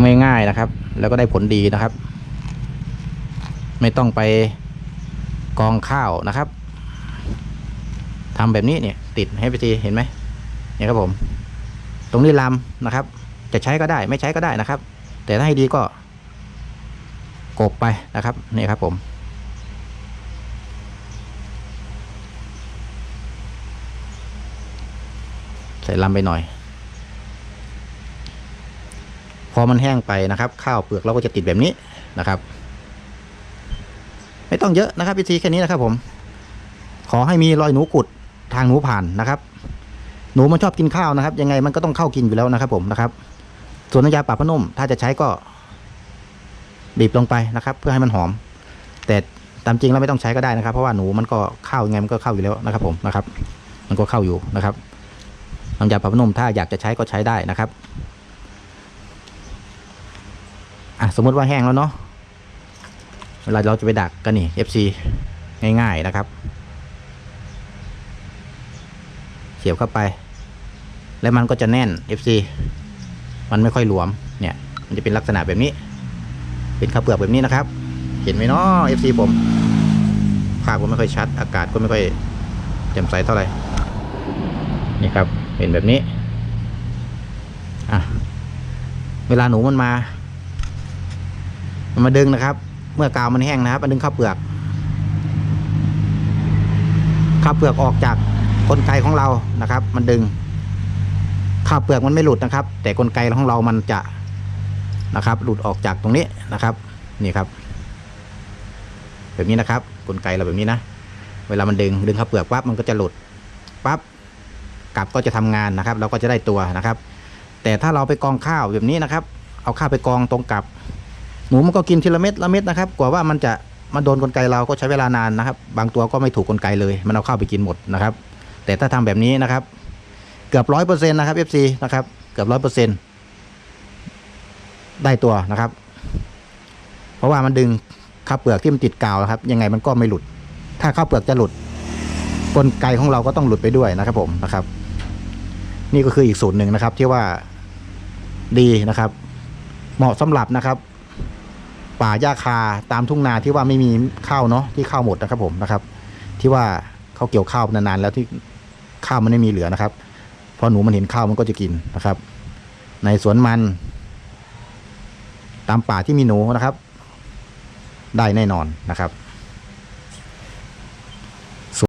ำง่ายๆนะครับ แล้วก็ได้ผลดีนะครับ ไม่ต้องไปกองข้าวนะครับทำแบบนี้เนี่ย ติดให้ไปทีเห็นไหมเนี่ยครับผม ตรงนี้ลำนะครับ จะใช้ก็ได้ไม่ใช้ก็ได้นะครับ แต่ถ้าให้ดีก็กบไปนะครับนี่ครับผมใส่ลำไปหน่อย พ อมันแห้งไปนะครับ ข้าวเปลือกเราก็จะติดแบบนี้นะครับ ไม่ต้องเยอะนะครับวิธีแค่นี้นะครับผม ขอให้มีรอยหนูกุดทางหนูผ่านนะครับ หนูมันชอบกินข้าวนะครับ ยังไงมันก็ต้องเข้ากินอยู่แล้วนะครับ ผมนะครับ ส่วนน้ำยาปรับผ้านุ่ม ถ้าจะใช้ก็บีบลงไปนะครับ เพื่อให้มันหอม แต่ตามจริงแล้วไม่ต้องใช้ก็ได้นะครับ เพราะว่าหนูมันก็เข้ายังไงมันก็เข้าอยู่แล้วนะครับ ผมนะครับ มันก็เข้าอยู่นะครับน้ำยาปรับผ้านุ่มถ้าอยากจะใช้ก็ใช้ได้นะครับ อะสมมติว่าแห้งแล้วเนาะเวลาเราจะไปดักกันนี่ FC ง่ายๆนะครับ เสียบเข้าไป แล้วมันก็จะแน่น FC มันไม่ค่อยหลวมเนี่ย มันจะเป็นลักษณะแบบนี้ เป็นข้าวเปลือกแบบนี้นะครับ เห็นไหมเนาะ FC ผมภาพก็ไม่ค่อยชัด อากาศก็ไม่ค่อยแจ่มใสเท่าไหร่นี่ครับเป็นแบบนี้อะเวลาหนูมันมา มาดึงนะครับ เมื่อกาวมันแห้งนะครับมันดึงข้าวเปลือกข้าวเปลือกออกจากกลไกของเรานะครับ มันดึงข้าวเปลือกมันไม่หลุดนะครับ แต่กลไกของเรามันจะนะครับ หลุดออกจากตรงนี้นะครับ นี่ครับ แบบนี้นะครับ กลไกเราแบบนี้นะเวลามันดึงดึงข้าวเปลือกปั๊บมันก็จะหลุดปั๊บกลับก็จะทำงานนะครับ เราก็จะได้ตัวนะครับ แต่ถ้าเราไปกองข้าวแบบนี้นะครับ เอาข้าวไปกองตรงกับ หนูมันก็กินทีละเม็ดละเม็ดนะครับ กว่าว่ามันจะมาโดนกลไกเราก็ใช้เวลานานนะครับ บางตัวก็ไม่ถูกกลไกเลย มันเอาข้าวไปกินหมดนะครับ แต่ถ้าทำแบบนี้นะครับ เกือบร้อยเปอร์เซ็นต์นะครับ FC นะครับ เกือบร้อยเปอร์เซ็นต์ได้ตัวนะครับ เพราะว่ามันดึงข้าวเปลือกที่มันติดกาวนะครับ ยังไงมันก็ไม่หลุด ถ้าข้าวเปลือกจะหลุด กลไกของเราก็ต้องหลุดไปด้วยนะครับผมนะครับ นี่ก็คืออีกสูตรหนึ่งนะครับ ที่ว่าดีนะครับ เหมาะสำหรับนะครับ ป่าหญ้าคาตามทุ่งนาที่ว่าไม่มีข้าวเนาะที่ข้าวหมดนะครับผมนะครับ ที่ว่าเขาเกี่ยวข้าวนานๆแล้วที่ข้าวมันไม่มีเหลือนะครับพอหนูมันเห็นข้าวมันก็จะกินนะครับ ในสวนมัน ตามป่าที่มีหนูนะครับ ได้แน่นอนนะครับ